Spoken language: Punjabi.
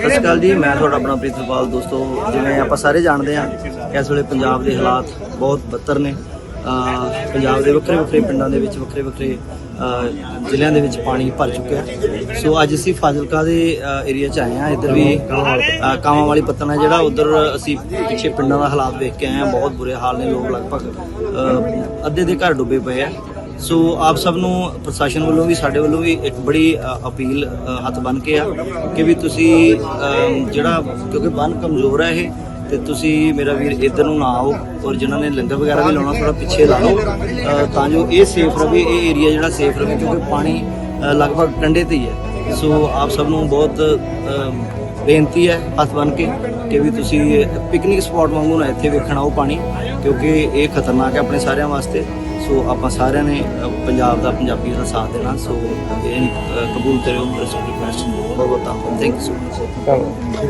ਸਤਿ ਸ਼੍ਰੀ ਅਕਾਲ ਜੀ, ਮੈਂ ਤੁਹਾਡਾ ਆਪਣਾ ਪ੍ਰੀਤਪਾਲ ਦੋਸਤੋ, ਜਿਵੇਂ ਆਪਾਂ ਸਾਰੇ ਜਾਣਦੇ ਹਾਂ ਕਿ ਇਸ ਵੇਲੇ ਪੰਜਾਬ ਦੇ ਹਾਲਾਤ ਬਹੁਤ ਬੱਤਰ ਨੇ। ਪੰਜਾਬ ਦੇ ਵੱਖਰੇ ਵੱਖਰੇ ਪਿੰਡਾਂ ਦੇ ਵਿੱਚ, ਵੱਖਰੇ ਵੱਖਰੇ ਜ਼ਿਲ੍ਹਿਆਂ ਦੇ ਵਿੱਚ ਪਾਣੀ ਭਰ ਚੁੱਕਿਆ ਸੋ ਅੱਜ ਅਸੀਂ ਫਾਜ਼ਿਲਕਾ ਦੇ ਏਰੀਆ 'ਚ ਆਏ ਹਾਂ। ਇੱਧਰ ਵੀ ਕਾਵਾਂ ਵਾਲੀ ਪੱਤਨ ਹੈ ਜਿਹੜਾ ਉਧਰ ਅਸੀਂ ਪਿੱਛੇ ਪਿੰਡਾਂ ਦਾ ਹਾਲਾਤ ਵੇਖ ਕੇ ਆਏ ਹਾਂ। ਬਹੁਤ ਬੁਰੇ ਹਾਲ ਨੇ, ਲੋਕ ਲਗਭਗ ਅੱਧੇ ਦੇ ਘਰ ਡੁੱਬੇ ਪਏ ਆ। ਸੋ ਆਪ ਸਭ ਨੂੰ ਪ੍ਰਸ਼ਾਸਨ ਵੱਲੋਂ ਵੀ, ਸਾਡੇ ਵੱਲੋਂ ਵੀ ਇੱਕ ਬੜੀ ਅਪੀਲ ਹੱਥ ਬਨ ਕੇ ਆ ਕਿ ਵੀ ਤੁਸੀਂ ਜਿਹੜਾ, ਕਿਉਂਕਿ ਬੰਨ ਕਮਜ਼ੋਰ ਹੈ ਇਹ, ਤੇ ਤੁਸੀਂ ਮੇਰਾ ਵੀਰ ਇੱਧਰ ਨੂੰ ਨਾ ਆਓ ਔਰ ਜਿਨ੍ਹਾਂ ਨੇ ਲੰਗਰ ਵਗੈਰਾ ਵੀ ਲਾਉਣਾ ਥੋੜਾ ਪਿੱਛੇ ਲਾ ਲਓ। ਤਾਂ ਜੋ ਇਹ ਸੇਫ ਰਵੇ ਇਹ ਏਰੀਆ ਜਿਹੜਾ ਸੇਫ ਰਵੇ ਕਿਉਂਕਿ ਪਾਣੀ ਲਗਭਗ ਕੰਢੇ ਤੇ ਹੀ ਹੈ। ਸੋ ਆਪ ਸਭ ਨੂੰ ਬਹੁਤ ਬੇਨਤੀ ਹੈ ਹੱਥ ਬਨ ਕੇ ਕਿ ਵੀ ਤੁਸੀਂ ਪਿਕਨਿਕ ਸਪੌਟ ਵਾਂਗੂ ਨਾ ਇੱਥੇ ਵੇਖਣ ਆਓ ਪਾਣੀ ਕਿਉਂਕਿ ਇਹ ਖਤਰਨਾਕ ਹੈ ਆਪਣੇ ਸਾਰਿਆਂ ਵਾਸਤੇ। ਸੋ ਆਪਾਂ ਸਾਰਿਆਂ ਨੇ ਪੰਜਾਬ ਦਾ ਪੰਜਾਬੀ ਦਾ ਸਾਥ ਦੇਣਾ ਸੋ ਇਹ ਅ, ਕਬੂਲ ਕਰਿਓ ਰਿਕਵੈਸਟ ਬਹੁਤ ਬਹੁਤ ਧੰਨਵਾਦ ਥੈਂਕ ਯੂ ਸੋ ਮਚ